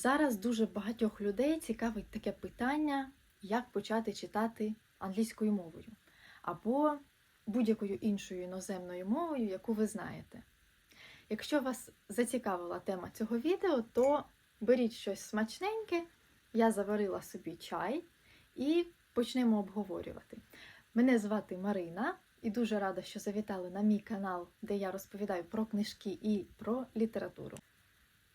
Зараз дуже багатьох людей цікавить таке питання, як почати читати англійською мовою або будь-якою іншою іноземною мовою, яку ви знаєте. Якщо вас зацікавила тема цього відео, то беріть щось смачненьке, я заварила собі чай і почнемо обговорювати. Мене звати Марина і дуже рада, що завітали на мій канал, де я розповідаю про книжки і про літературу.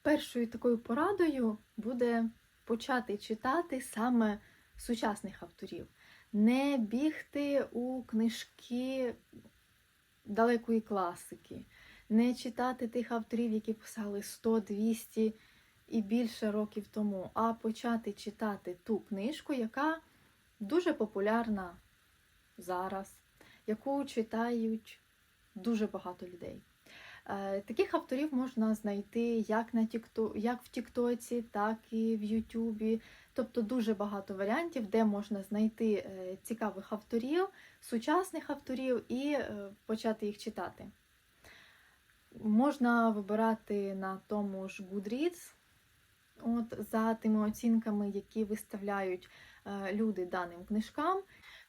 Першою такою порадою буде почати читати саме сучасних авторів, не бігти у книжки далекої класики, не читати тих авторів, які писали 100, 200 і більше років тому, а почати читати ту книжку, яка дуже популярна зараз, яку читають дуже багато людей. Е, Таких авторів можна знайти як на Тікто, як в Тіктоці, так і в Ютубі. Тобто дуже багато варіантів, де можна знайти е, цікавих авторів, сучасних авторів і е, почати їх читати. Можна вибирати на тому ж Goodreads, от, за тими оцінками, які виставляють люди даним книжкам.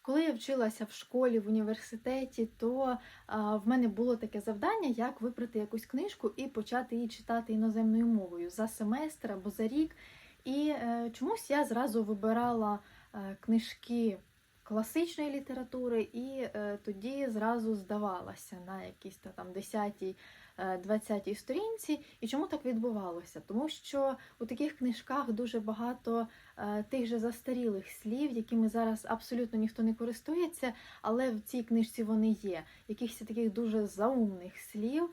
Коли я вчилася в школі, в університеті, то а, в мене було таке завдання, як вибрати якусь книжку і почати її читати іноземною мовою за семестр або за рік. І е, чомусь я зразу вибирала е, книжки класичної літератури, і е, тоді зразу здавалася на якійсь та там 10-й, 20-й сторінці. І чому так відбувалося? Тому що у таких книжках дуже багато е, тих же застарілих слів, якими зараз абсолютно ніхто не користується, але в цій книжці вони є. Якихось таких дуже заумних слів.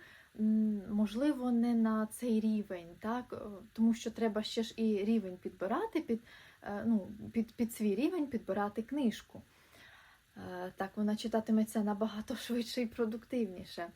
Можливо, не на цей рівень, так? е, тому що треба ще ж і рівень підбирати, під, е, ну, під, під свій рівень підбирати книжку. Е, Так вона читатиметься набагато швидше і продуктивніше.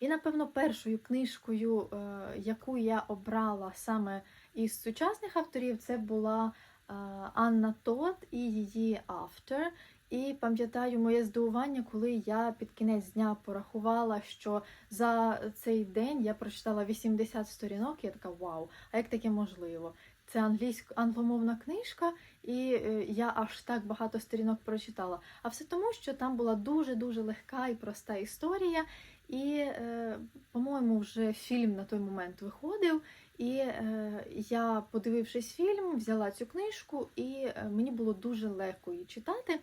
І, напевно, першою книжкою, е, яку я обрала саме із сучасних авторів, це була е, Анна Тот і її автор. І пам'ятаю моє здивування, коли я під кінець дня порахувала, що за цей день я прочитала 80 сторінок. Я така вау, а як таке можливо? Це англійсько англомовна книжка, і е, я аж так багато сторінок прочитала. А все тому, що там була дуже дуже легка і проста історія. І, е, по-моєму, вже фільм на той момент виходив. І е, я, подивившись фільм, взяла цю книжку, і е, мені було дуже легко її читати.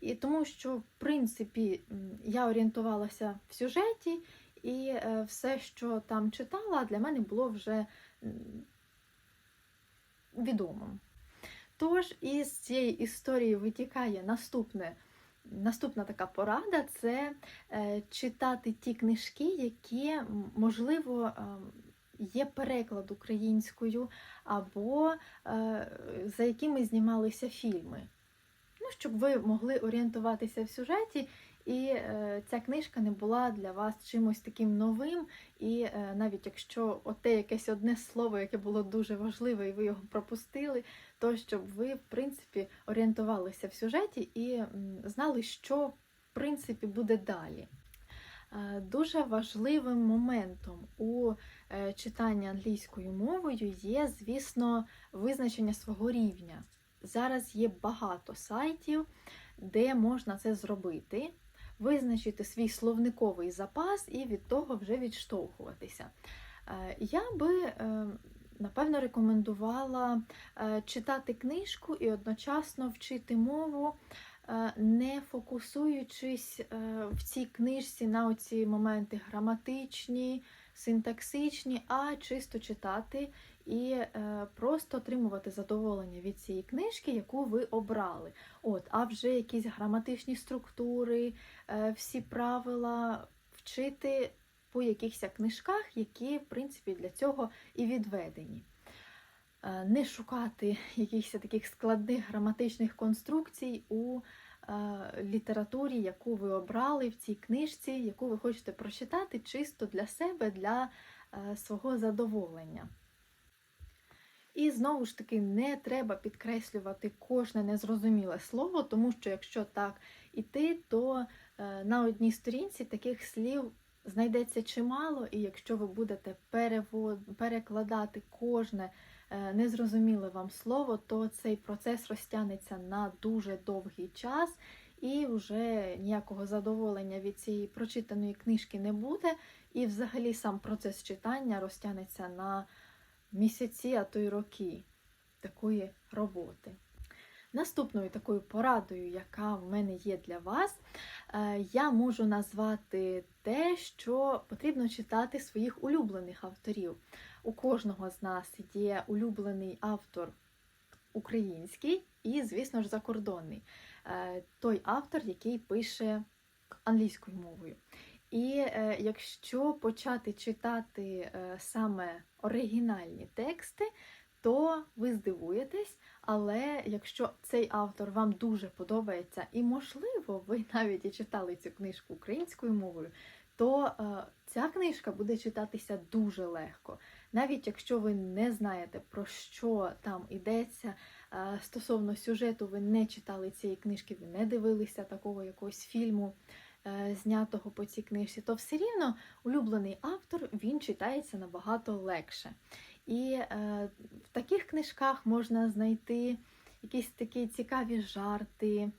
І тому що, в принципі, я орієнтувалася в сюжеті, і все, що там читала, для мене було вже відомим. Тож із цієї історії витікає наступне. Наступна така порада це е, читати ті книжки, які, можливо, е, є переклад українською, або е, за якими знімалися фільми. Ну, щоб ви могли орієнтуватися в сюжеті, і е, ця книжка не була для вас чимось таким новим. І е, навіть якщо оте якесь одне слово, яке було дуже важливе, і ви його пропустили, то щоб ви, в принципі, орієнтувалися в сюжеті і знали, що в принципі буде далі. Е, Дуже важливим моментом у читанні англійською мовою є, звісно, визначення свого рівня. Зараз є багато сайтів, де можна це зробити, визначити свій словниковий запас і від того вже відштовхуватися. Е, Я би, е, напевно, рекомендувала е, читати книжку і одночасно вчити мову, не фокусуючись в цій книжці на оці моменти граматичні, синтаксичні, а чисто читати і е, просто отримувати задоволення від цієї книжки, яку ви обрали. От, а вже якісь граматичні структури, е, всі правила вчити по якихось книжках, які, в принципі, для цього і відведені. Е, Не шукати якихось таких складних граматичних конструкцій у літературі, яку ви обрали в цій книжці, яку ви хочете прочитати чисто для себе, для свого задоволення. І знову ж таки не треба підкреслювати кожне незрозуміле слово, тому що якщо так іти, то е, на одній сторінці таких слів знайдеться чимало, і якщо ви будете перевод... перекладати кожне е, незрозуміле вам слово, то цей процес розтягнеться на дуже довгий час, і вже ніякого задоволення від цієї прочитаної книжки не буде. І взагалі сам процес читання розтягнеться на місяці, а то й роки такої роботи. Наступною такою порадою, яка в мене є для вас, е, я можу назвати те, що потрібно читати своїх улюблених авторів. У кожного з нас є улюблений автор український і, звісно ж, закордонний. Е, Той автор, який пише англійською мовою. І е, якщо почати читати е, саме оригінальні тексти, то ви здивуєтесь, але якщо цей автор вам дуже подобається, і, можливо, ви навіть і читали цю книжку українською мовою, то е, ця книжка буде читатися дуже легко. Навіть якщо ви не знаєте, про що там йдеться, стосовно сюжету, ви не читали цієї книжки, ви не дивилися такого якогось фільму. Е, Знятого по цій книжці, то все рівно улюблений автор він читається набагато легше. І е, в таких книжках можна знайти якісь такі цікаві жарти,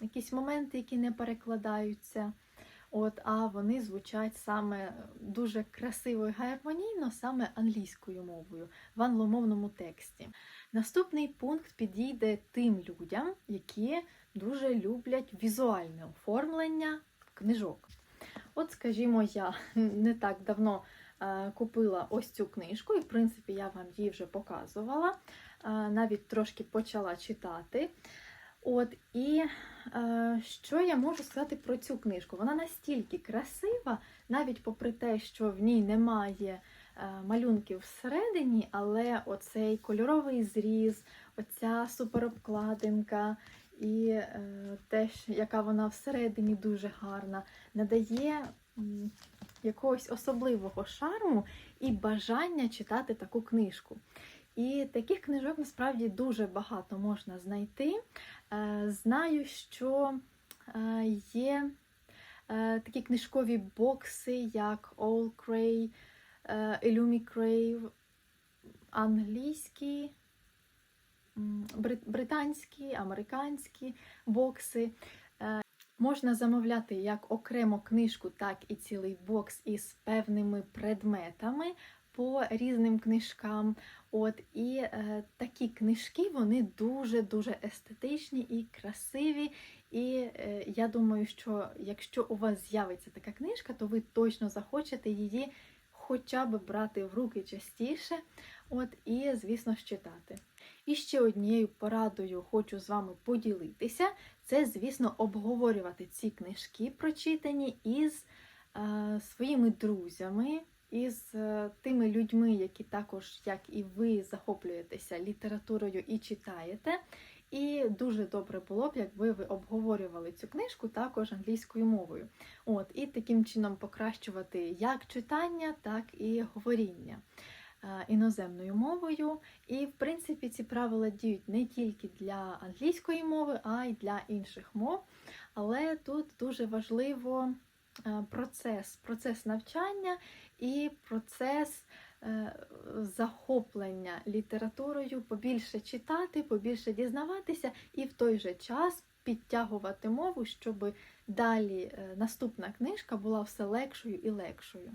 якісь моменти, які не перекладаються. От, а вони звучать саме дуже красиво і гармонійно, саме англійською мовою в англомовному тексті. Наступний пункт підійде тим людям, які дуже люблять візуальне оформлення книжок. От, скажімо, я не так давно е, купила ось цю книжку, і, в принципі, я вам її вже показувала, е, навіть трошки почала читати. От, і е, що я можу сказати про цю книжку? Вона настільки красива, навіть попри те, що в ній немає е, малюнків всередині, але оцей кольоровий зріз, оця суперобкладинка і е, те, яка вона всередині дуже гарна, надає м, якогось особливого шарму і бажання читати таку книжку. І таких книжок насправді дуже багато можна знайти. Е, Знаю, що е, є е, такі книжкові бокси, як All Cray, е, Illumi Crave, брит- британські, американські бокси. Е, Можна замовляти як окремо книжку, так і цілий бокс із певними предметами по різним книжкам. От і е, такі книжки вони дуже-дуже естетичні і красиві. І е, я думаю, що якщо у вас з'явиться така книжка, то ви точно захочете її хоча б брати в руки частіше, от і, звісно, читати. І ще однією порадою хочу з вами поділитися. Це, звісно, обговорювати ці книжки прочитані із е, своїми друзями, із е, тими людьми, які також, як і ви, захоплюєтеся літературою і читаєте. І дуже добре було б, якби ви обговорювали цю книжку також англійською мовою. От, і таким чином покращувати як читання, так і говоріння іноземною мовою. І, в принципі, ці правила діють не тільки для англійської мови, а й для інших мов. Але тут дуже важливо е, процес, процес навчання і процес е, захоплення літературою, побільше читати, побільше дізнаватися і в той же час підтягувати мову, щоб далі е, наступна книжка була все легшою і легшою.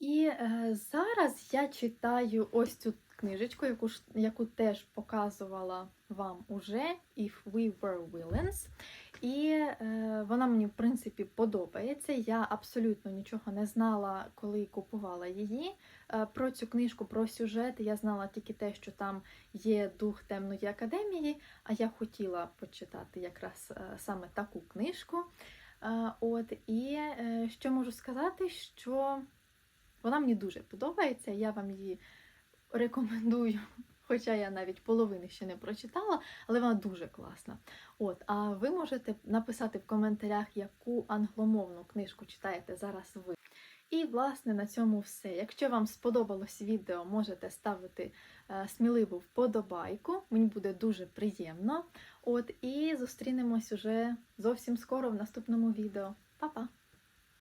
І е, зараз я читаю ось цю книжечку, яку, ж- яку теж показувала вам уже If We Were Villains. І е, вона мені, в принципі, подобається. Я абсолютно нічого не знала, коли купувала її. Е, про цю книжку, про сюжет я знала тільки те, що там є дух темної академії, а я хотіла почитати якраз е, саме таку книжку. Е, от, і е, що можу сказати, що вона мені дуже подобається, я вам її рекомендую. Хоча я навіть половини ще не прочитала, але вона дуже класна. От, а ви можете написати в коментарях, яку англомовну книжку читаєте зараз ви. І, власне, на цьому все. Якщо вам сподобалось відео, можете ставити е, сміливу вподобайку. Мені буде дуже приємно. От, і зустрінемось уже зовсім скоро в наступному відео. Па-па!